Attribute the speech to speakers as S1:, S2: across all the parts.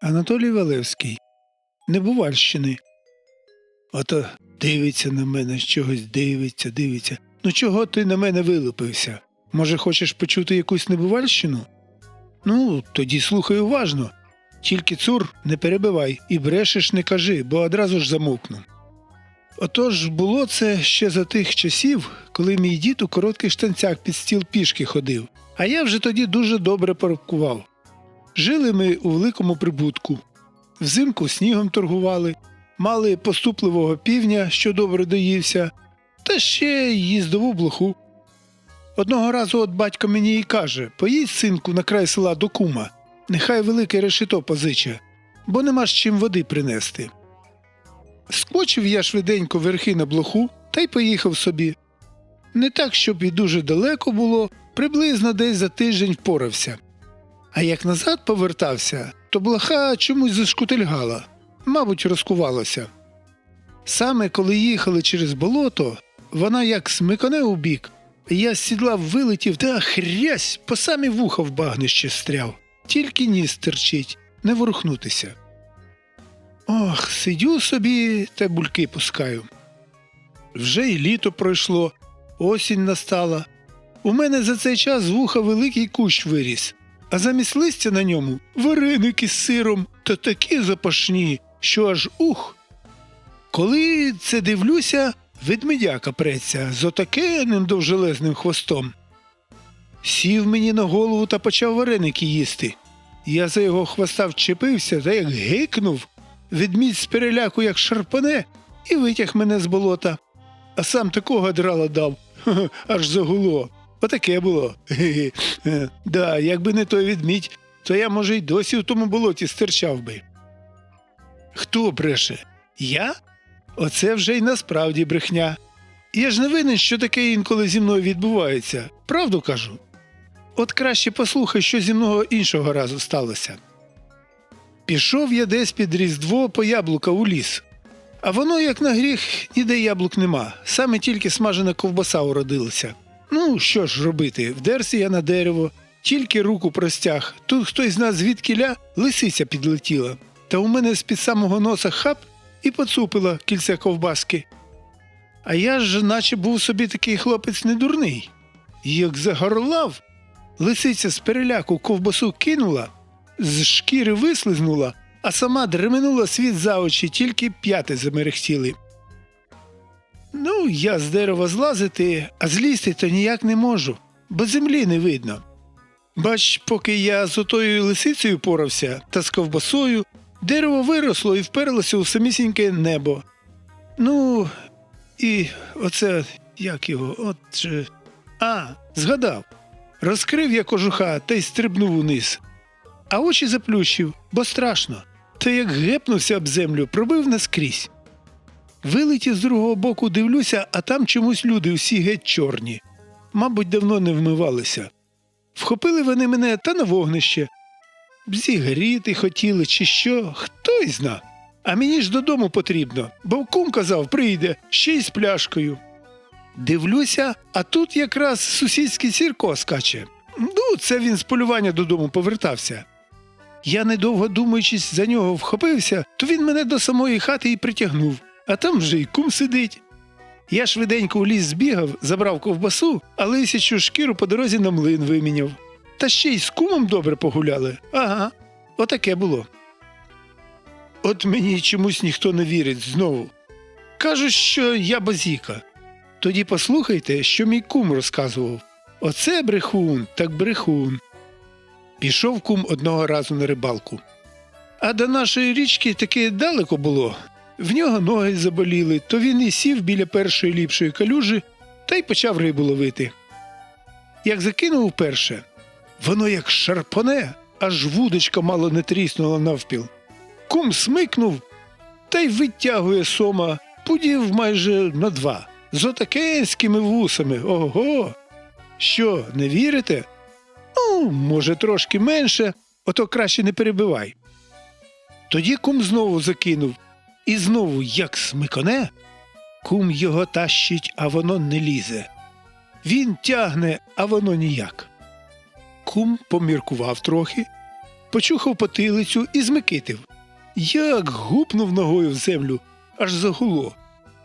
S1: Анатолій Валевський, Небувальщини. Ото дивиться на мене, чогось дивиться, дивиться. Ну чого ти на мене вилупився? Може, хочеш почути якусь небувальщину? Ну, тоді слухай уважно. Тільки цур не перебивай і брешеш не кажи, бо одразу ж замовкну. Отож було це ще за тих часів, коли мій дід у коротких штанцях під стіл пішки ходив, а я вже тоді дуже добре порахував. Жили ми у великому прибутку. Взимку снігом торгували, мали поступливого півня, що добре доївся, та ще й їздову блоху. Одного разу от батько мені і каже поїдь, синку, на край села до кума, нехай велике решето позиче, бо нема з чим води принести. Скочив я швиденько верхи на блоху та й поїхав собі. Не так, щоб і дуже далеко було, приблизно десь за тиждень впорався. А як назад повертався, то блоха чомусь зашкутильгала, мабуть, розкувалася. Саме коли їхали через болото, вона як смикане у бік, я з сідла вилетів та хрясь по самі вуха в багнище стряв, тільки ніс терчить, не ворухнутися. Ох, сидю собі та бульки пускаю. Вже й літо пройшло, осінь настала. У мене за цей час вуха великий кущ виріс, а замість листя на ньому вареники з сиром та такі запашні, що аж ух. Коли це дивлюся, ведмедяка преться з отакенним довжелезним хвостом. Сів мені на голову та почав вареники їсти. Я за його хвоста вчепився та як гикнув, ведмідь з переляку як шарпане і витяг мене з болота. А сам такого драла дав, аж загуло. Отаке було. Е, Да, якби не той відмідь, то я, може, й досі в тому болоті стирчав би. Хто бреше? Я? Оце вже й насправді брехня. Я ж не винен, що таке інколи зі мною відбувається. Правду кажу. От краще послухай, що зі мною іншого разу сталося. Пішов я десь під Різдво по яблука у ліс. А воно, як на гріх, ніде яблук нема, саме тільки смажена ковбаса уродилася. Ну, що ж робити, вдерся я на дерево, тільки руку простяг. Тут хтось з нас звідкіля лисиця підлетіла, та у мене з-під самого носа хап і поцупила кільце ковбаски. А я ж, наче був собі такий хлопець недурний. Як загорлав, лисиця з переляку ковбасу кинула, з шкіри вислизнула, а сама дременула світ за очі, тільки п'яти замерехтіли. Ну, я з дерева злазити, а злізти то ніяк не можу, бо землі не видно. Бач, поки я з отою лисицею порався та з ковбасою, дерево виросло і вперлося у самісіньке небо. Ну, і оце як його, от. А, згадав. Розкрив я кожуха та й стрибнув униз. А очі заплющив, бо страшно. Та як гепнувся об землю, пробив наскрізь. Вилетів з другого боку, дивлюся, а там чомусь люди всі геть чорні. Мабуть, давно не вмивалися. Вхопили вони мене та на вогнище. Зігріти хотіли, чи що, хто й зна. А мені ж додому потрібно, бо кум казав, прийде ще й з пляшкою. Дивлюся, а тут якраз сусідський сірко скаче. Ну, це він з полювання додому повертався. Я, недовго думаючись, за нього вхопився, то він мене до самої хати і притягнув, а там вже й кум сидить. Я швиденько у ліс збігав, забрав ковбасу, а лисячу шкіру по дорозі на млин виміняв. Та ще й з кумом добре погуляли. Ага, отаке було. От мені чомусь ніхто не вірить знову. Кажуть, що я базіка. Тоді послухайте, що мій кум розказував. Оце брехун, так брехун. Пішов кум одного разу на рибалку. А до нашої річки таки далеко було. В нього ноги заболіли, то він і сів біля першої ліпшої калюжі та й почав рибу ловити. Як закинув вперше, воно як шарпане, аж вудочка мало не тріснула навпіл. Кум смикнув та й витягує сома, пудів майже на два, з отакенськими вусами. Ого. Що, не вірите? Ну, може, трошки менше, ото краще не перебивай. Тоді кум знову закинув, і знову, як смиконе, кум його тащить, а воно не лізе. Він тягне, а воно ніяк. Кум поміркував трохи, почухав потилицю і змикитив. Як гупнув ногою в землю, аж загуло.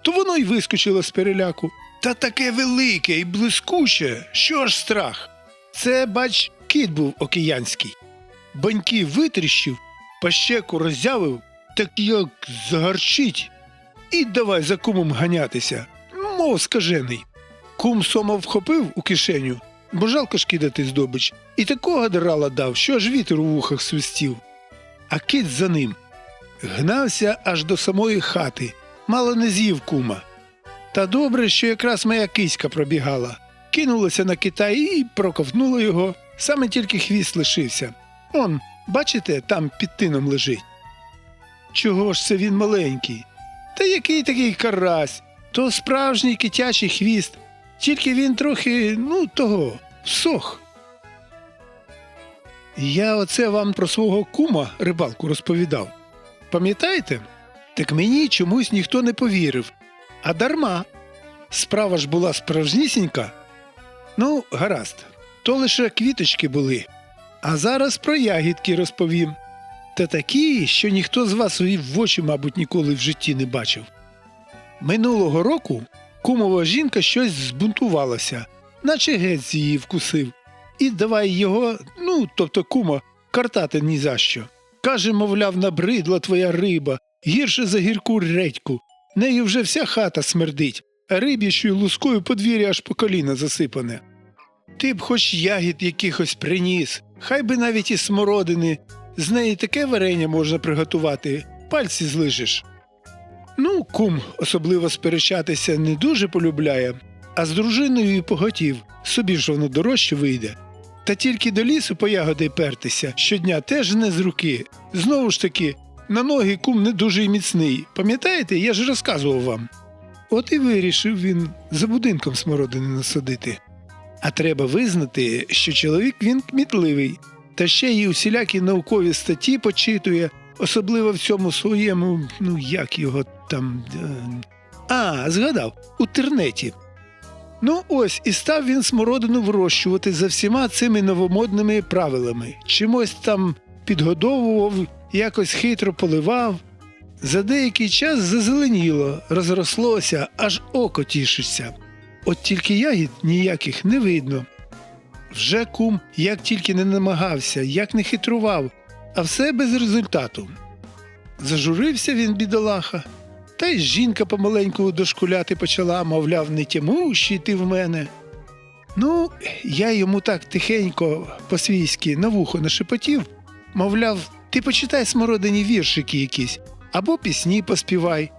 S1: То воно й вискочило з переляку. Та таке велике і блискуче, що аж страх. Це, бач, кіт був океанський. Баньки витріщив, пащеку роззявив, так як загарчить. І давай за кумом ганятися, мов скажений. Кум сома вхопив у кишеню, бо жалко ж кидати здобич, і такого драла дав, що аж вітер у вухах свистів. А кит за ним гнався аж до самої хати, мало не з'їв кума. Та добре, що якраз моя киська пробігала, кинулася на кита і проковтнула його, саме тільки хвіст лишився. Он, бачите, там під тином лежить. Чого ж це він маленький? Та який такий карась? То справжній китячий хвіст, тільки він трохи, ну, того, всох. Я оце вам про свого кума рибалку розповідав. Пам'ятаєте? Так мені чомусь ніхто не повірив. А дарма. Справа ж була справжнісінька. Ну, гаразд, то лише квіточки були. А зараз про ягідки розповім. Та такі, що ніхто з вас в очі, мабуть, ніколи в житті не бачив. Минулого року кумова жінка щось збунтувалася, наче геть з її вкусив. І давай його, ну, тобто кума, картати ні за що. Каже, мовляв, набридла твоя риба, гірше за гірку редьку. Нею вже вся хата смердить, а риб'ячою лускою подвір'я аж по коліна засипане. Ти б хоч ягід якихось приніс, хай би навіть і смородини. З неї таке варення можна приготувати, пальці злижеш. Ну, кум особливо сперечатися не дуже полюбляє, а з дружиною і поготів, собі ж воно дорожче вийде. Та тільки до лісу по ягоди пертися щодня теж не з руки. Знову ж таки, на ноги кум не дуже й міцний. Пам'ятаєте, я ж розказував вам. От і вирішив він за будинком смородини насадити. А треба визнати, що чоловік він кмітливий, та ще й усілякі наукові статті почитує, особливо в цьому своєму, ну як його там. е, А, згадав, у тернеті. Ну ось і став він смородину вирощувати за всіма цими новомодними правилами. Чимось там підгодовував, якось хитро поливав. За деякий час зазеленіло, розрослося, аж око тішиться. От тільки ягід ніяких не видно. Вже кум як тільки не намагався, як не хитрував, а все без результату. Зажурився він, бідолаха, та й жінка помаленьку дошкуляти почала, мовляв, не тямущий ти в мене. Ну, я йому так тихенько по-свійськи на вухо нашепотів, мовляв, ти почитай смородині віршики якісь або пісні поспівай.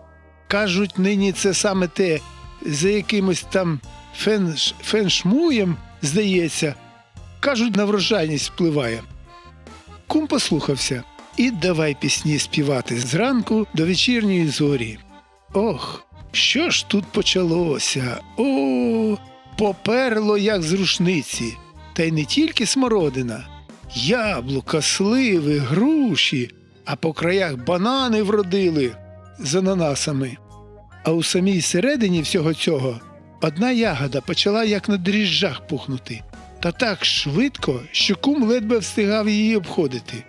S1: Кажуть, нині це саме те, за якимось там фенш... феншмуєм, здається, кажуть, на врожайність впливає. Кум послухався і давай пісні співати зранку до вечірньої зорі. Ох, що ж тут почалося? О, поперло, як з рушниці. Та й не тільки смородина, яблука, сливи, груші, а по краях банани вродили з ананасами. А у самій середині всього цього одна ягода почала як на дріжджах пухнути, та так швидко, що кум ледве встигав її обходити.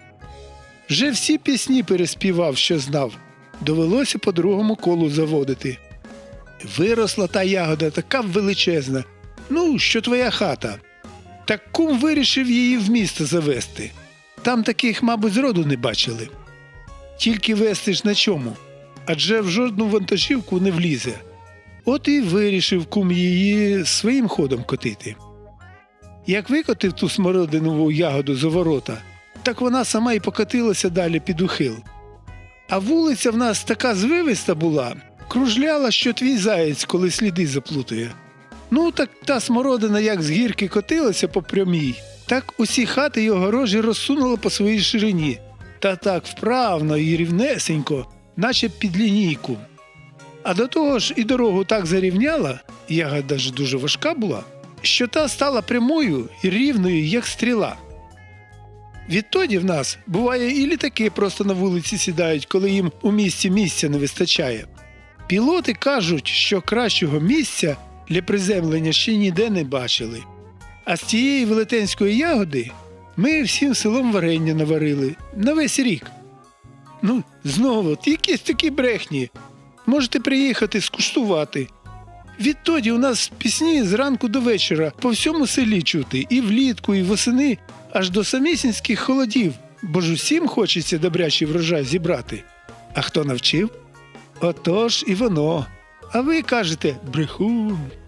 S1: Вже всі пісні переспівав, що знав, довелося по другому колу заводити. Виросла та ягода така величезна, ну, що твоя хата. Так кум вирішив її в місто завести. Там таких, мабуть, зроду не бачили. Тільки вести ж на чому, адже в жодну вантажівку не влізе. От і вирішив кум її своїм ходом котити. Як викотив ту смородинову ягоду за ворота, так вона сама і покотилася далі під ухил. А вулиця в нас така звивиста була, кружляла, що твій заєць, коли сліди заплутає. Ну, так та смородина як з гірки котилася по прямій, так усі хати й огорожі розсунула по своїй ширині, та так вправно і рівнесенько, наче під лінійку. А до того ж і дорогу так зарівняла, ягода ж дуже важка була, що та стала прямою і рівною, як стріла. Відтоді в нас буває і літаки просто на вулиці сідають, коли їм у місті місця не вистачає. Пілоти кажуть, що кращого місця для приземлення ще ніде не бачили. А з цієї велетенської ягоди Ми всім селом варення наварили на весь рік. Ну, знову, якісь такі брехні. Можете приїхати скуштувати. Відтоді у нас пісні зранку до вечора по всьому селі чути, і влітку, і восени, аж до самісінських холодів, бо ж усім хочеться добрячий врожай зібрати. А хто навчив? Отож і воно. А ви кажете брехун.